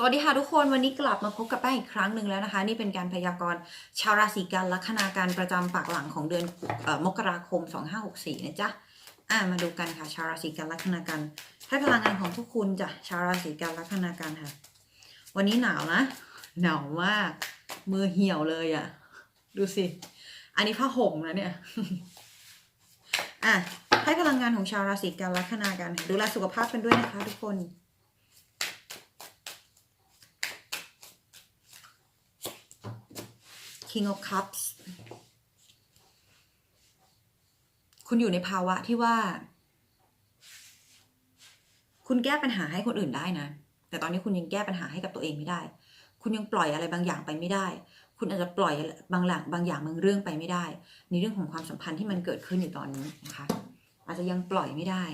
สวัสดีค่ะทุกคนวันนี้กลับมาพบกับแป้งอีกครั้งหนึ่งแล้วนะคะ นี่เป็นการพยากรณ์ชาวราศีกันลัคนาการประจำปากหลังของเดือนอมกราคม 2564นะจ๊ะอ่ามาดูกันค่ะ ชาวราศีกันลัคนาการให้พลังงานของทุกคุณจ้ะชาวราศีกันลัคนาการค่ะ วันนี้หนาวนะ หนาวมากมือเหี่ยวเลยอะ่ะ ดูสิ อันนี้ผ้าห่มนะเนี่ยอะให้พลังงานของชาวราศีกันลัคนากันดูแลสุขภาพกันด้วยนะคะ ทุกคน King of Cups คุณอยู่ในภาวะที่ว่า คุณแก้ปัญหาให้คนอื่นได้นะ แต่ตอนนี้คุณยังแก้ปัญหาให้กับตัวเองไม่ได้ คุณยังปล่อยอะไรบางอย่างไปไม่ได้ คุณอาจจะปล่อยบางอย่างบางอย่างบางเรื่องไปไม่ได้ ในเรื่องของความสัมพันธ์ที่มันเกิดขึ้นอยู่ตอนนี้นะคะ อาจจะยังปล่อยไม่ได้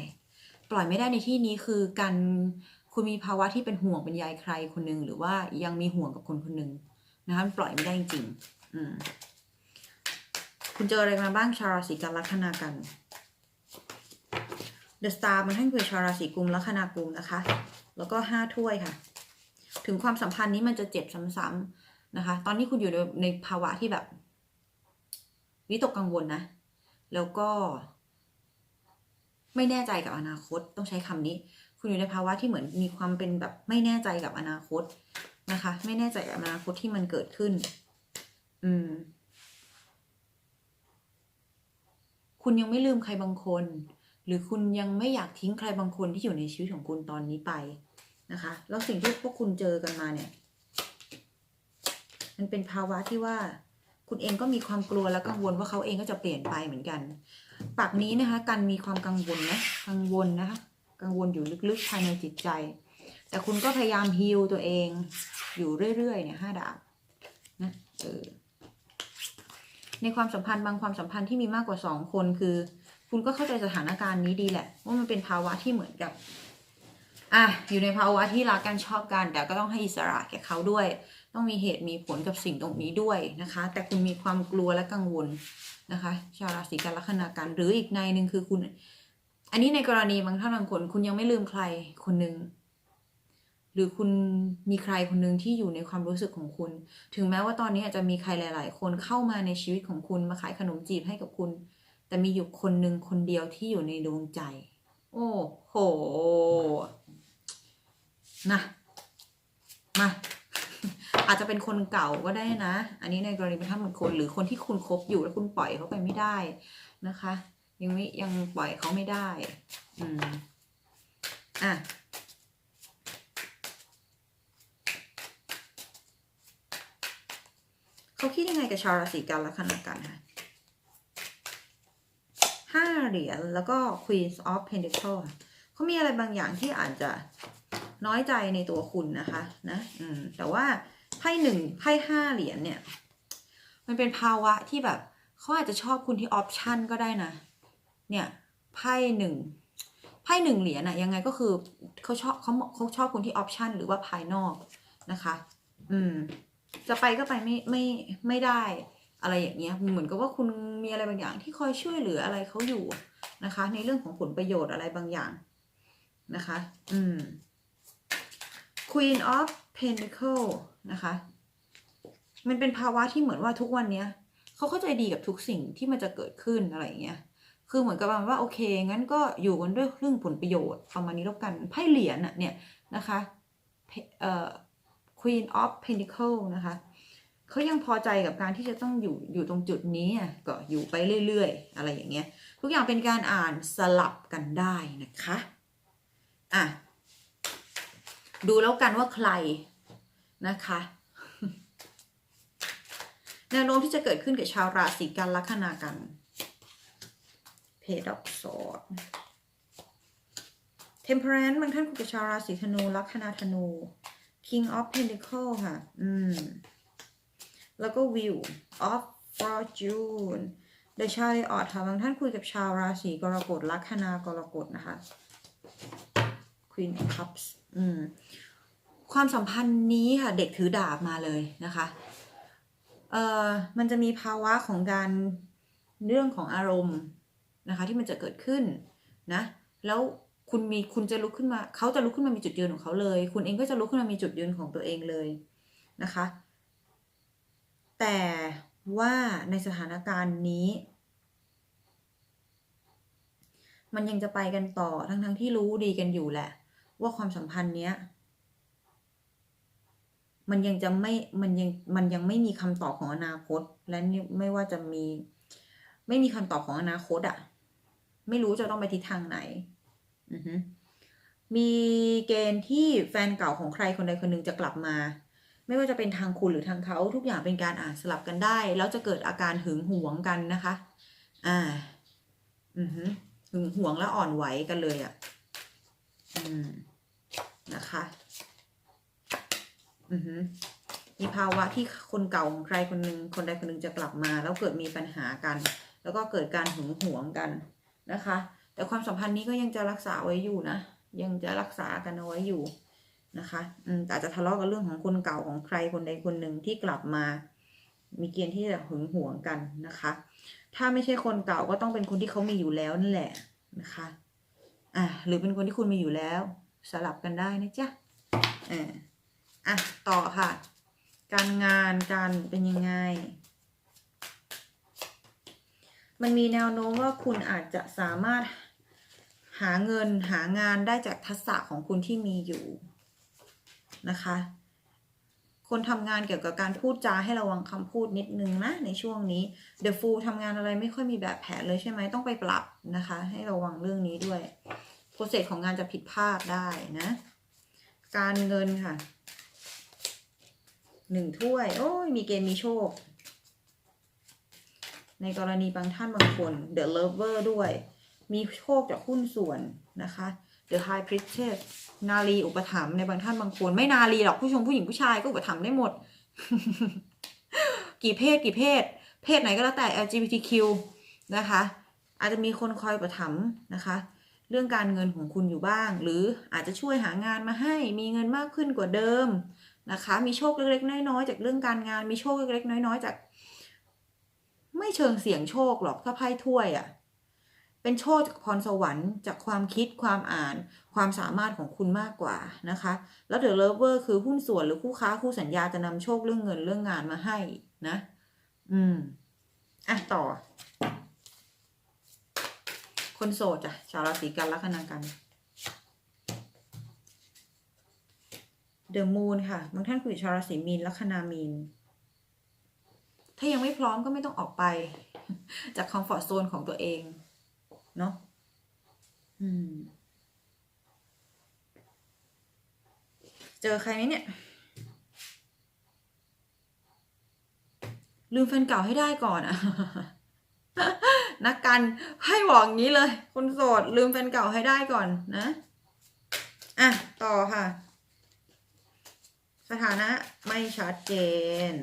ปล่อยไม่ได้ในที่นี้คือการคุณมีภาวะที่เป็นห่วงเป็นใยใครคนหนึ่งหรือว่ายังมีห่วงกับคนคนหนึ่งนะคะปล่อยไม่ได้จริง คุณเจออะไรมาบ้างชาวราศีกันลัคนากัน The Star มันให้คือชาวราศีกุมลัคนากุมนะคะ แล้วก็ห้าถ้วยค่ะ ถึงความสัมพันธ์นี้มันจะเจ็บซ้ำๆนะคะ ตอนนี้คุณอยู่ในในภาวะที่แบบวิตกกังวลนะ แล้วก็ ไม่แน่ใจกับอนาคตต้องใช้คำนี้ คุณอยู่ในภาวะที่เหมือนมีความเป็นแบบไม่แน่ใจกับอนาคตนะคะ ไม่แน่ใจกับอนาคตที่มันเกิดขึ้น อืม คุณยังไม่ลืมใครบางคน หรือคุณยังไม่อยากทิ้งใครบางคนที่อยู่ในชีวิตของคุณตอนนี้ไปนะคะ แล้วสิ่งที่พวกคุณเจอกันมาเนี่ย มันเป็นภาวะที่ว่า คุณเองก็มีความกลัวและกังวลว่าเขาเองก็จะเปลี่ยนไปเหมือนกัน ปากนี้นะคะ กันมีความกังวลนะ กังวลนะคะ กังวลอยู่ลึกๆภายในจิตใจ แต่คุณก็พยายามฮีลตัวเอง อยู่เรื่อยๆเนี่ยห้าดาบนะเออ ในความสัมพันธ์บางความสัมพันธ์ที่มีมากกว่าสองคนคือ คุณก็เข้าใจสถานการณ์นี้ดีแหละ ว่ามันเป็นภาวะที่เหมือนกับอะอยู่ในภาวะที่รักกันชอบกัน แต่ก็ต้องให้อิสระแก่เขาด้วย ต้องมีเหตุมีผลกับสิ่งตรงนี้ด้วยนะคะ แต่คุณมีความกลัวและกังวลนะคะ ชาวราศีกันลัคนากันหรืออีกในหนึ่งคือคุณ อันนี้ในกรณีบางท่านบางคน คุณยังไม่ลืมใครคนหนึ่ง หรือคุณมีใครคนหนึ่งที่อยู่ในความรู้สึกของคุณ ถึงแม้ว่าตอนนี้อาจจะมีใครหลาย ๆ คนเข้ามาในชีวิตของคุณมาขายขนมจีบให้กับคุณ แต่มีอยู่คนหนึ่งคนเดียวที่อยู่ในดวงใจ โอ้โหนะมาอาจจะเป็นคนเก่าก็ได้นะ อันนี้ในกรณีเป็นท่านคน หรือคนที่คุณคบอยู่แล้วคุณปล่อยเขาไปไม่ได้นะคะ ยังไม่ยังปล่อยเขาไม่ได้ อืมอะ เขา คิดยังไงกับชาวราศีกันลัคนากันคะห้าเหรียญแล้วก็ Queen of Pentacles ค่ะเขามีอะไรบางอย่างที่อาจจะน้อยใจในตัวคุณนะคะ นะ อืม แต่ว่าไพ่หนึ่งไพ่ห้าเหรียญเนี่ย มันเป็นภาวะที่แบบเขาอาจจะชอบคุณที่ออปชันก็ได้นะ เนี่ยไพ่หนึ่งไพ่หนึ่งเหรียญอะยังไงก็คือเขาชอบเขาเขาชอบคุณที่ออปชันหรือว่าภายนอกนะคะ อืม จะไปก็ไปไม่ไม่ไม่ได้อะไรอย่างเงี้ยเหมือนกับว่าคุณมีอะไรบางอย่างที่คอยช่วยเหลืออะไรเขาอยู่นะคะ ในเรื่องของผลประโยชน์อะไรบางอย่างนะคะ อืม Queen of Pentacle นะคะ มันเป็นภาวะที่เหมือนว่าทุกวันเนี้ยเขาเข้าใจดีกับทุกสิ่งที่มันจะเกิดขึ้นอะไรอย่างเงี้ย คือเหมือนกับว่าโอเค งั้นก็อยู่กันด้วยเรื่องผลประโยชน์ประมาณนี้แล้วกัน ไพ่เหรียญน่ะเนี่ยนะคะ เอ่อ Queen of Pentacle นะคะเขายังพอใจกับการที่จะต้องอยู่อยู่ตรงจุดนี้อะก็อยู่ไปเรื่อยๆ อะไรอย่างเงี้ย ทุกอย่างเป็นการอ่านสลับกันได้นะคะ อะ ดูแล้วกันว่าใครนะคะ แนวโน้มที่จะเกิดขึ้นกับชาวราศีกันลัคนากันเพดอกสอด Temperance บางท่านคุยกับชาวราศีธนูลัคนาธนู King of Pentacle ค่ะ อืม แล้วก็ Wheel of Fortune The Chariot ค่ะ บางท่านคุยกับชาวราศีกรกฎลัคนากรกฎนะคะ Queen of Cups อืม ความสัมพันธ์นี้ค่ะ เด็กถือดาบมาเลยนะคะ เอ่อ มันจะมีภาวะของการเรื่องของอารมณ์นะคะ ที่มันจะเกิดขึ้นนะ แล้ว คุณมีคุณจะลุกขึ้นมาเขาจะลุกขึ้นมามีจุดยืนของเขาเลย คุณเองก็จะลุกขึ้นมามีจุดยืนของตัวเองเลยนะคะ แต่ว่าในสถานการณ์นี้ มันยังจะไปกันต่อทั้งๆทที่รู้ดีกันอยู่แหละ ว่าความสัมพันธ์เนี้ยมันยังจะไม่ มันยัง มันยังไม่มีคำตอบของอนาคต และไม่ว่าจะมี ไม่มีคำตอบของอนาคตอะไม่รู้จะต้องไปทิศทางไหน มีเกณฑ์ที่แฟนเก่าของใครคนใดคนหนึ่งจะกลับมา ไม่ว่าจะเป็นทางคุณหรือทางเขาทุกอย่างเป็นการอ่านสลับกันได้ แล้วจะเกิดอาการหึงหวงกันนะคะ อ่า อือฮึหึงหวงและอ่อนไหวกันเลยอะ่ะ อืม นะคะ อือฮึมีภาวะที่คนเก่าของใครคนหนึ่งคนใดคนหนึ่งจะกลับมา แล้วเกิดมีปัญหากัน แล้วก็เกิดการหึงหวงกันนะคะ แต่ความสัมพันธ์นี้ก็ยังจะรักษาไว้อยู่นะ ยังจะรักษากันเอาไว้อยู่นะคะอืมอาจจะทะเลาะกับเรื่องของคนเก่าของใครคนใดคนหนึ่งที่กลับมา มีเกณฑ์ที่จะหึงหวงกันนะคะ ถ้าไม่ใช่คนเก่าก็ต้องเป็นคนที่เขามีอยู่แล้วนั่นแหละนะคะอะหรือเป็นคนที่คุณมีอยู่แล้ว สลับกันได้นะจ๊ะเอออะต่อค่ะ การงานการเป็นยังไง มันมีแนวโน้มว่าคุณอาจจะสามารถ หาเงินหางานได้จากทักษะของคุณที่มีอยู่นะคะ คนทำงานเกี่ยวกับการพูดจาให้ระวังคำพูดนิดนึงนะในช่วงนี้ The Fool ทำงานอะไรไม่ค่อยมีแบบแผนเลยใช่ไหมต้องไปปรับนะคะ ให้ระวังเรื่องนี้ด้วยโปรเซสของงานจะผิดพลาดได้นะ การเงินค่ะหนึ่งถ้วย โอ้ยมีเกณฑ์มีโชค ในกรณีบางท่านบางคน The Lover ด้วย มีโชคจากหุ้นส่วนนะคะ The High Priestess นารีอุปถัมภ์ในบางท่านบางคน ไม่นารีหรอกผู้ชมผู้หญิงผู้ชายก็อุปถัมภ์ได้หมด กี่เพศกี่เพศ เพศไหนก็แล้วแต่ LGBTQ นะคะ อาจจะมีคนคอยอุปถัมภ์นะคะ เรื่องการเงินของคุณอยู่บ้าง หรืออาจจะช่วยหางานมาให้มีเงินมากขึ้นกว่าเดิมนะคะ มีโชคเล็กๆน้อยๆจากเรื่องการงาน มีโชคเล็กๆน้อยๆจาก ไม่เชิงเสี่ยงโชคหรอกถ้าไพ่ถ้วยอะ่ะ เป็นโชคจากพรสวรรค์จากความคิดความอ่าน ความสามารถของคุณมากกว่านะคะ แล้วเดอะเลเวอร์คือหุ้นส่วนหรือคู่ค้าคู่สัญญาจะนำโชคเรื่องเงินเรื่องงานมาให้นะ อืมอะต่อ คนโสดจ้ะชาวราศีกันลัคนากันเดอะมูนค่ะบางท่านคุยชาวราศีมีนลัคนามีน ถ้ายังไม่พร้อมก็ไม่ต้องออกไป จากคอมฟอร์ทโซนของตัวเอง เนาะอืม เจอใครไหมเนี่ย ลืมแฟนเก่าให้ได้ก่อนอะนักกันให้บอกงี้เลย คนโสดลืมแฟนเก่าให้ได้ก่อนนะ อะ ต่อค่ะ สถานะไม่ชัดเจน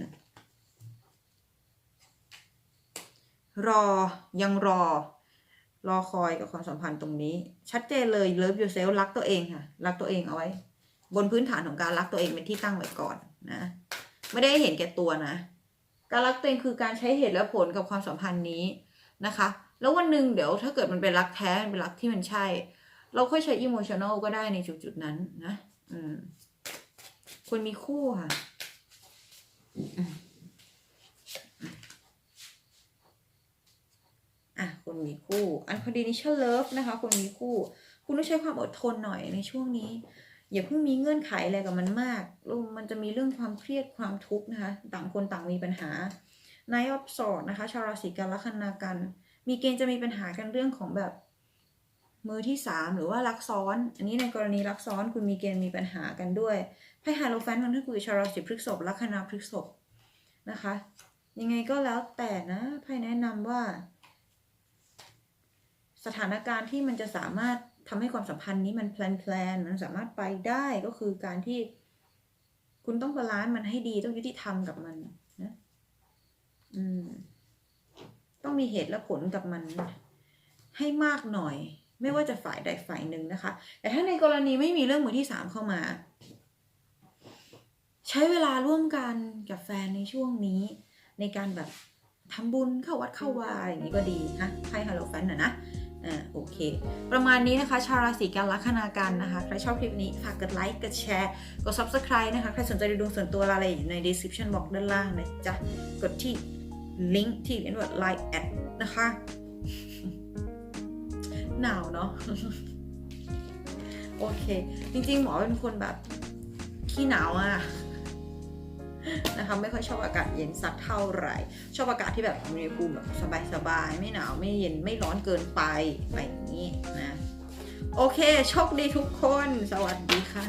รอยังรอ รอคอยกับความสัมพันธ์ตรงนี้ ชัดเจนเลยเลิฟยูเซลรักตัวเองค่ะรักตัวเองเอาไว้ บนพื้นฐานของการรักตัวเองเป็นที่ตั้งไว้ก่อนนะ ไม่ได้เห็นแก่ตัวนะ การรักตัวเองคือการใช้เหตุและผลกับความสัมพันธ์นี้นะคะ แล้ววันหนึ่งเดี๋ยวถ้าเกิดมันเป็นรักแท้มันเป็นรักที่มันใช่ เราค่อยใช้อิโมชัน a ลก็ได้ในจุดจุดๆนั้นนะ อืมควรมีคู่ค่ะอืมอะ คนมีคู่อันคดีนิชเลิฟนะคะคนมีคู่ คุณต้องใช้ความอดทนหน่อยในช่วงนี้ อย่าเพิ่งมีเงื่อนไขอะไรกับมันมากแล้มันจะมีเรื่องความเครียดความทุกข์นะคะ ต่างคนต่างมีปัญหา n i อ of s w o r d นะคะ ชาวราศีกันลัคนากัน มีเกณฑ์จะมีปัญหากันเรื่องของแบบมือที่สามหรือว่ารักซ้อน อันนี้ในกรณีรักซ้อนคุณมีเกณฑ์มีปัญหากันด้วยไพ่ไฮโลแฟนมันถ้าคุยชาวราศีพฤษภลัคนาพฤษภนะคะ ยังไงก็แล้วแต่นะไพ่แนะนำว่า สถานการณ์ที่มันจะสามารถทำให้ความสัมพันธ์นี้มันแพลนแพลนมันสามารถไปได้ก็คือการที่ คุณต้องบาลานซ์มันให้ดีต้องยุติธรรมกับมันนะอืม ต้องมีเหตุและผลกับมัน ให้มากหน่อย ไม่ว่าจะฝ่ายใดฝ่ายหนึ่งนะคะ แต่ถ้าในกรณีไม่มีเรื่องมือที่สามเข้ามา ใช้เวลาร่วมกันกับแฟนในช่วงนี้ ในการแบบทำบุญเข้าวัดเข้าวาอย่างนี้ก็ดีฮะไพ่ฮาโลแฟนนะนะ อ่าโอเค ประมาณนี้นะคะ ชาวราศีกันลัคนากันนะคะ ใครชอบคลิปนี้ฝากกดไลค์กดแชร์ กด subscribe นะคะ ใครสนใจดูดวงส่วนตัวรายละเอียดอยู่ใน description box ด้านล่างนะจ๊ะ กดที่ลิงก์ที่เป็นว่า line at นะคะ หนาวเนาะโอเค จริงๆ หมอเป็นคนแบบขี้หนาวอะ นะคะไม่ค่อยชอบอากาศเย็นสักเท่าไหร่ ชอบอากาศที่แบบอุณหภูมิแบบสบายๆไม่หนาวไม่เย็นไม่ร้อนเกินไปแบบนี้นะ โอเคโชคดีทุกคน สวัสดีค่ะ